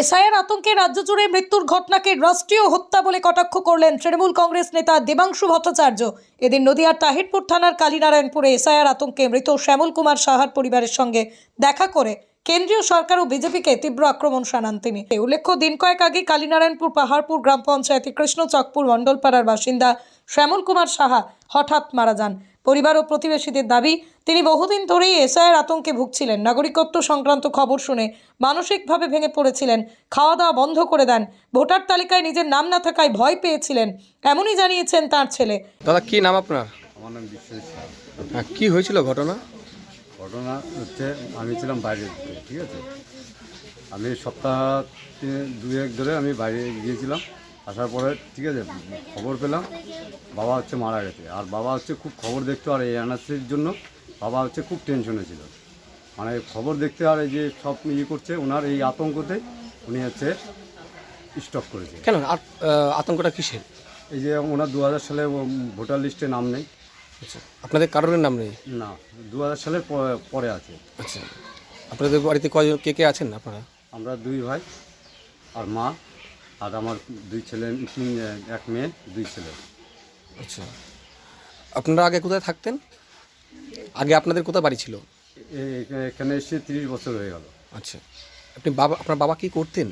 এসআইয়ের আতঙ্কে রাজ্য জুড়ে মৃত্যুর ঘটনাকে রাষ্ট্রীয় হত্যা বলে কটাক্ষ করলেন তৃণমূল কংগ্রেস নেতা দেবাংশু ভট্টাচার্য। এদিন নদিয়ার তাহিরপুর থানার কালীনারায়ণপুরে এসআইয়ের আতঙ্কে মৃত শ্যামল কুমার সাহার পরিবারের সঙ্গে দেখা করে কেন্দ্রীয় সরকার ও বিজেপিকে তীব্র আক্রমণ শানান তিনি। উল্লেখ্য, দিন কয়েক আগে কালীনারায়ণপুর পাহাড়পুর গ্রাম পঞ্চায়েতে কৃষ্ণচকপুর মণ্ডলপাড়ার বাসিন্দা শ্যামল কুমার সাহা হঠাৎ মারা যান। পরিবার ও প্রতিবেশীদের দাবি তিনি বহুদিন ধরেই এসআইয়ের আতঙ্কে ভুগছিলেন। নাগরিকত্ব সংক্রান্ত খবর শুনে মানসিকভাবে ভেঙে পড়েছিলেন খাওয়া দাওয়া বন্ধ করে দেন ভোটার তালিকায় নিজের নাম না থাকায় ভয় পেয়েছিলেন এমনই জানিয়েছেন তার ছেলে। দাদা কি নাম আপনার? আমার নাম বিশ্বজিৎ কি হয়েছিল ঘটনা? ঘটনা হচ্ছে আমি ছিলাম বাইরে ঠিক আছে? আমি সপ্তাহ তিনে- দুয়েক ধরে আমি বাইরে গিয়েছিলাম। আসার পরে ঠিক আছে খবর পেলাম বাবা হচ্ছে মারা গেছে। আর বাবা হচ্ছে খুব খবর দেখতো আর এই এনআরসির জন্য বাবা হচ্ছে খুব টেনশনে ছিল। মানে খবর দেখতে আর এই যে সব ইয়ে করছে ওনার এই আতঙ্কতে উনি হচ্ছে স্টপ করেছে। কেন? আর আতঙ্কটা কিসের? এই যে ওনার দু হাজার সালে ভোটার লিস্টে নাম নেই। আচ্ছা আপনাদের কারোর নাম নেই? না দু হাজার সালের পরে আছে। আচ্ছা আপনাদের বাড়িতে কে কে আছেন আপনারা? আমরা দুই ভাই আর মা। আর আমার দুই ছেলে তিন এক মেয়ে দুই ছেলে। আচ্ছা। আপনারা আগে কোথায় থাকতেন? আগে আপনাদের কোথায় বাড়ি ছিল? এ- এখানে এসে তিরিশ বছর হয়ে গেল। আচ্ছা। আপনি বাবা আপনার বাবা কি করতেন?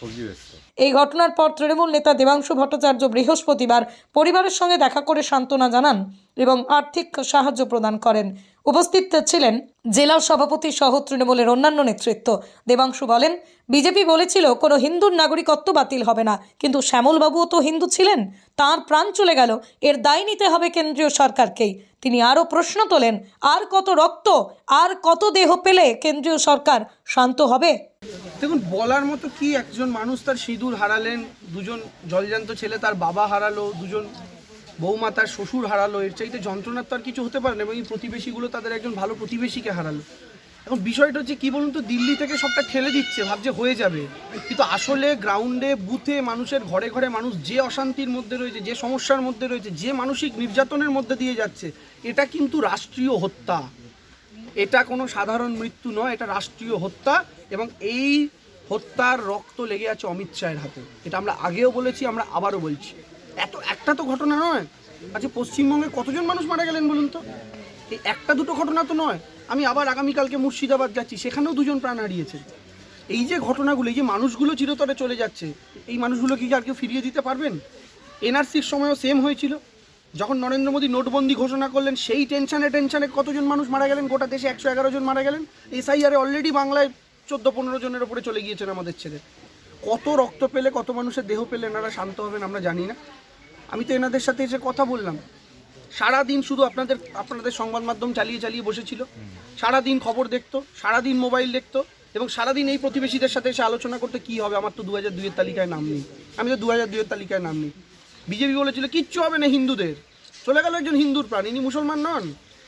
সবজি বেচতো। এই ঘটনার পর তৃণমূল নেতা দেবাংশু ভট্টাচার্য বৃহস্পতিবার পরিবারের সঙ্গে দেখা করে সান্ত্বনা জানান এবং আর্থিক সাহায্য প্রদান করেন। উপস্থিত ছিলেন জেলা সভাপতি সহ তৃণমূলের অন্যান্য নেতৃত্ব। দেবাংশু বলেন, বিজেপি বলেছিল, কোনো হিন্দুর নাগরিকত্ব বাতিল হবে না। কিন্তু শ্যামলবাবুও তো হিন্দু ছিলেন। তার প্রাণ চলে গেল। এর দায় নিতে হবে কেন্দ্রীয় সরকারকেই। তিনি আরও প্রশ্ন তোলেন, আর কত রক্ত, আর কত দেহ পেলে কেন্দ্রীয় সরকার শান্ত হবে? দেখুন, বলার মতো কি একজন মানুষ তার সিঁদুর হারালেন, দুজন জলজান্ত ছেলে তার বাবা হারালো, দুজন বৌমা তার শ্বশুর হারালো, এর চাইতে যন্ত্রণার তো আর কিছু হতে পারে না, এবং এই প্রতিবেশীগুলো তাদের একজন ভালো প্রতিবেশীকে হারালো। এখন বিষয়টা হচ্ছে কী বলুন তো, দিল্লি থেকে সবটা ঠেলে দিচ্ছে, ভাবছে হয়ে যাবে। কিন্তু আসলে গ্রাউন্ডে, বুথে মানুষের ঘরে ঘরে মানুষ যে অশান্তির মধ্যে রয়েছে, যে সমস্যার মধ্যে রয়েছে, যে মানসিক নির্যাতনের মধ্যে দিয়ে যাচ্ছে, এটা কিন্তু রাষ্ট্রীয় হত্যা। এটা কোনো সাধারণ মৃত্যু নয়, এটা রাষ্ট্রীয় হত্যা, এবং এই হত্যার রক্ত লেগে আছে অমিত শাহের হাতে। এটা আমরা আগেও বলেছি, আমরা আবারও বলছি। এত, একটা তো ঘটনা নয়। আচ্ছা পশ্চিমবঙ্গে কতজন মানুষ মারা গেলেন বলুন তো? এই একটা দুটো ঘটনা তো নয়। আমি আবার আগামীকালকে মুর্শিদাবাদ যাচ্ছি, সেখানেও দুজন প্রাণ হারিয়েছে এই যে ঘটনাগুলো, এই যে মানুষগুলো চিরতরে চলে যাচ্ছে, এই মানুষগুলো কি আর কেউ ফিরিয়ে দিতে পারবেন? এনআরসির সময়ও সেম হয়েছিল। যখন নরেন্দ্র মোদী নোটবন্দি ঘোষণা করলেন, সেই টেনশনে টেনশনে কতজন মানুষ মারা গেলেন? গোটা দেশে একশো এগারো জন মারা গেলেন। এসআইআরে অলরেডি বাংলায় চোদ্দ, পনেরো জনের ওপরে চলে গিয়েছেন আমাদের ছেলে। কত রক্ত পেলে, কত মানুষের দেহ পেলে, এনারা শান্ত হবেন, আমরা জানি না। আমি তো এনাদের সাথে এসে কথা বললাম। সারা দিন শুধু আপনাদের আপনাদের সংবাদ মাধ্যম চালিয়ে চালিয়ে বসেছিল। সারা দিন খবর দেখতো সারা দিন মোবাইল দেখতো এবং সারাদিন এই প্রতিবেশীদের সাথে এসে আলোচনা করতে কি হবে? আমার তো দু হাজার দুইয়ের তালিকায় নাম নেই। আমি তো দু হাজার দুইয়ের তালিকায় নাম নেই। বিজেপি বলেছিল, কিচ্ছু হবে না হিন্দুদের। চলে গেল একজন হিন্দুর প্রাণ। ইনি মুসলমান নন,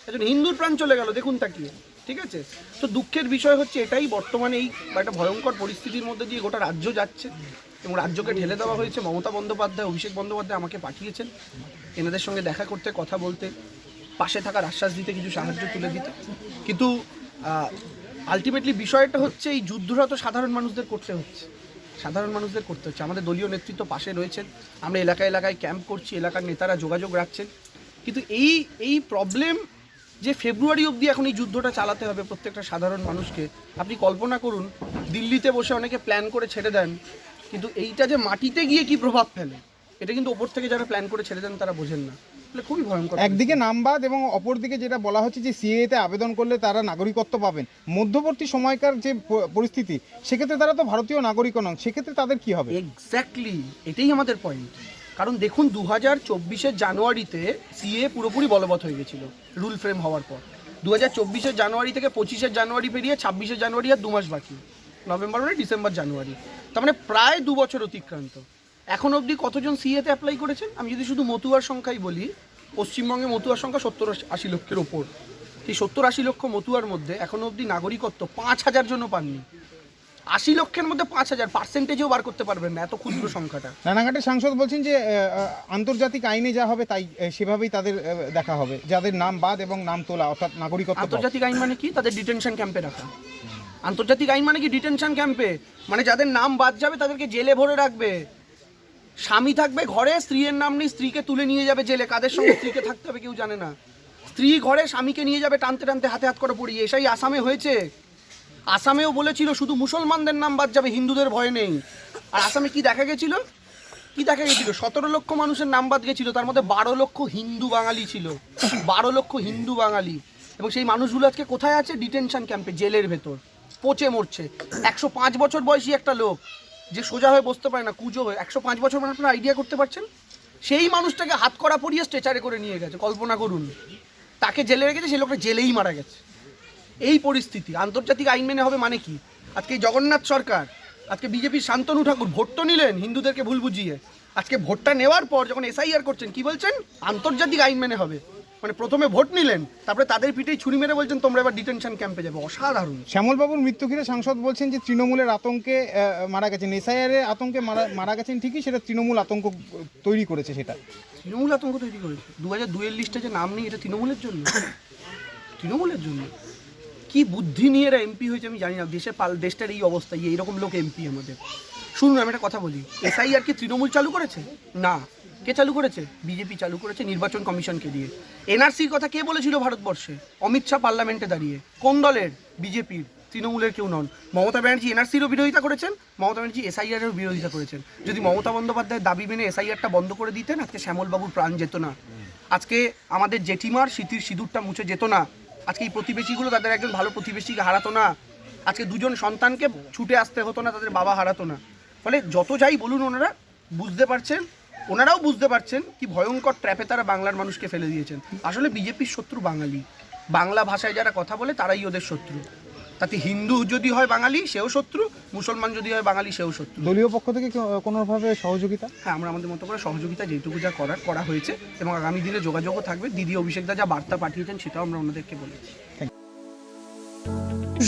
একজন হিন্দুর প্রাণ চলে গেল। দেখুন তাকিয়ে। ঠিক আছে? তো দুঃখের বিষয় হচ্ছে এটাই বর্তমানে এই একটা ভয়ঙ্কর পরিস্থিতির মধ্যে দিয়ে গোটা রাজ্য যাচ্ছে এবং রাজ্যকে ঢেলে দেওয়া হয়েছে। মমতা বন্দ্যোপাধ্যায়, অভিষেক বন্দ্যোপাধ্যায় আমাকে পাঠিয়েছেন এনাদের সঙ্গে দেখা করতে, কথা বলতে, পাশে থাকার আশ্বাস দিতে, কিছু সাহায্য তুলে দিতে। কিন্তু আলটিমেটলি বিষয়টা হচ্ছে এই যুদ্ধটা তো সাধারণ মানুষদের করতে হচ্ছে। সাধারণ মানুষদের করতে হচ্ছে। আমাদের দলীয় নেতৃত্ব পাশে রয়েছেন। আমরা এলাকায় এলাকায় ক্যাম্প করছি, এলাকার নেতারা যোগাযোগ রাখছেন। কিন্তু এই এই প্রবলেম যে ফেব্রুয়ারি অবধি এখন এই যুদ্ধটা চালাতে হবে প্রত্যেকটা সাধারণ মানুষকে আপনি কল্পনা করুন দিল্লিতে বসে অনেকে প্ল্যান করে ছেড়ে দেন কিন্তু এইটা যে মাটিতে গিয়ে কি প্রভাব ফেলে এটা কিন্তু ওপর থেকে যারা প্ল্যান করে ছেড়ে দেন তারা বোঝেন না। খুবই ভয়ঙ্কর একদিকে নামবাদ এবং অপরদিকে যেটা বলা হচ্ছে যে সিএতে আবেদন করলে তারা নাগরিকত্ব পাবেন। মধ্যবর্তী সময়কার যে পরিস্থিতি সেক্ষেত্রে তারা তো ভারতীয় নাগরিক নন সেক্ষেত্রে তাদের কি হবে? এক্স্যাক্টলি এটাই আমাদের পয়েন্ট কারণ দেখুন দু হাজার চব্বিশের জানুয়ারিতে সিএ পুরোপুরি বলবৎ হয়ে গেছিল, রুল ফ্রেম হওয়ার পর। দু হাজার চব্বিশের জানুয়ারি থেকে পঁচিশের জানুয়ারি পেরিয়ে ছাব্বিশে জানুয়ারি আর দু মাস বাকি, নভেম্বর মানে ডিসেম্বর, জানুয়ারি। তার মানে প্রায় দু বছর অতিক্রান্ত। এখন অবধি কতজন সিএতে অ্যাপ্লাই করেছেন? আমি যদি শুধু মতুয়ার সংখ্যাই বলি, পশ্চিমবঙ্গে মতুয়ার সংখ্যা সত্তর আশি লক্ষের ওপর। সেই সত্তর আশি লক্ষ মতুয়ার মধ্যে এখনও অবধি নাগরিকত্ব পাঁচ হাজার জন্য পাননি। আশি লক্ষের মধ্যে পাঁচ হাজার পার্সেন্টেজও বার করতে পারবেন না এত ক্ষুদ্র সংখ্যাটা। রানাঘাটের সাংসদ বলছেন যে আন্তর্জাতিক আইনে যা হবে তাই সেভাবেই তাদের দেখা হবে। যাদের নাম বাদ এবং নাম তোলা অর্থাৎ নাগরিকত্ব আন্তর্জাতিক আইন মানে কি? তাদের ডিটেনশন ক্যাম্পে রাখা। আন্তর্জাতিক আইন মানে কি? ডিটেনশন ক্যাম্পে মানে যাদের নাম বাদ যাবে তাদেরকে জেলে ভরে রাখবে। স্বামী থাকবে ঘরে স্ত্রীর নাম নেই স্ত্রীকে তুলে নিয়ে যাবে জেলে। কাদের সঙ্গে স্ত্রীকে থাকতে হবে কেউ জানে না। স্ত্রী ঘরে স্বামীকে নিয়ে যাবে টানতে টানতে হাতে হাত করে পড়িয়ে। এসাই আসামে হয়েছে। আসামেও বলেছিল শুধু মুসলমানদের নাম বাদ যাবে, হিন্দুদের ভয় নেই। আর আসামে কি দেখা গেছিল? কি দেখা গেছিল? সতেরো লক্ষ মানুষের নাম বাদ গেছিল, তার মধ্যে বারো লক্ষ হিন্দু বাঙালি ছিল। বারো লক্ষ হিন্দু বাঙালি। এবং সেই মানুষগুলো আজকে কোথায় আছে? ডিটেনশন ক্যাম্পে, জেলের ভেতর। পচে মরছে। একশো পাঁচ বছর বয়সী একটা লোক, যে সোজা হয়ে বসতে পারে না, কুজো হয়ে। একশো পাঁচ বছর মানে আপনারা আইডিয়া করতে পারছেন? সেই মানুষটাকে হাত করা পরিয়ে স্ট্রেচারে করে নিয়ে গেছে, কল্পনা করুন। তাকে জেলে রেখেছে, সেই লোকটা জেলেই মারা গেছে। এই পরিস্থিতি আন্তর্জাতিক আইন মেনে হবে মানে কি? আজকে জগন্নাথ সরকার আজকে বিজেপির শান্তনু ঠাকুর ভোট তো নিলেন হিন্দুদেরকে ভুল বুঝিয়ে। আজকে ভোটটা নেওয়ার পর যখন এসআইআর করছেন কি বলছেন? আন্তর্জাতিক আইন মেনে হবে। মানে প্রথমে ভোট নিলেন তারপরে তাদের পিঠেই ছুরি মেরে বলছেন তোমরা এবার ডিটেনশন ক্যাম্পে যাবে। অসাধারণ। শ্যামলবাবুর মৃত্যু ঘিরে সাংসদ বলছেন যে তৃণমূলের আতঙ্কে মারা গেছেন। এসআইআর আতঙ্কে মারা মারা গেছেন ঠিকই সেটা তৃণমূল আতঙ্ক তৈরি করেছে সেটা। তৃণমূল আতঙ্ক তৈরি করেছে। দু হাজার দুয়ের লিস্টে যে নাম নেই এটা তৃণমূলের জন্য? তৃণমূলের জন্য? কি বুদ্ধি নিয়ে এরা এমপি হয়েছে আমি জানি না। দেশে পাল দেশটার এই অবস্থা, এই এইরকম লোক এমপি আমাদের। শুনুন, আমি একটা কথা বলি। এসআইআর কি তৃণমূল চালু করেছে? না। কে চালু করেছে? বিজেপি চালু করেছে নির্বাচন কমিশনকে দিয়ে। এনআরসির কথা কে বলেছিল ভারতবর্ষে? অমিত শাহ পার্লামেন্টে দাঁড়িয়ে। কোন দলের? বিজেপির তৃণমূলের কেউ নন। মমতা ব্যানার্জি এনআরসিরও বিরোধিতা করেছেন, মমতা ব্যানার্জি এসআইআরেরও বিরোধিতা করেছেন। যদি মমতা বন্দ্যোপাধ্যায়ের দাবি মেনে এসআইআরটা বন্ধ করে দিতেন, আজকে শ্যামলবাবুর প্রাণ যেত না। আজকে আমাদের জেঠিমার স্মৃতির সিঁদুরটা মুছে যেত না। আজকে এই প্রতিবেশীগুলো তাদের একজন ভালো প্রতিবেশীকে হারাতো না। আজকে দুজন সন্তানকে ছুটে আসতে হতো না, তাদের বাবা হারাতো না। ফলে যত যাই বলুন ওনারা, বুঝতে পারছেন, ওনারাও বুঝতে পারছেন কি ভয়ঙ্কর ট্র্যাপে তারা বাংলার মানুষকে ফেলে দিয়েছেন। আসলে বিজেপির শত্রু বাঙালি। বাংলা ভাষায় যারা কথা বলে, তারাই ওদের শত্রু। তাতে হিন্দু যদি হয় বাঙালি সেও শত্রু মুসলমান যদি হয় বাঙালি সেও শত্রু। দলীয় পক্ষ থেকে কোনোভাবে সহযোগিতা? হ্যাঁ আমরা আমাদের মতো করে সহযোগিতা যেটুকু যা করার করা হয়েছে এবং আগামী দিনে যোগাযোগও থাকবে। দিদি অভিষেকদা যা বার্তা পাঠিয়েছেন সেটাও আমরা ওনাদেরকে বলেছি।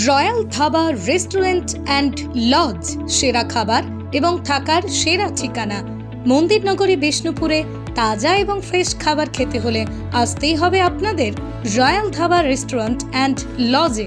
Royal Dhaba restaurant and lodge সেরা খাবার এবং থাকার সেরা ঠিকানা। মন্দিরনগরী বিষ্ণুপুরে তাজা এবং ফ্রেশ খাবার খেতে হলে আসতেই হবে আপনাদের রয়্যাল ধাবা রেস্টুরেন্ট অ্যান্ড লজে।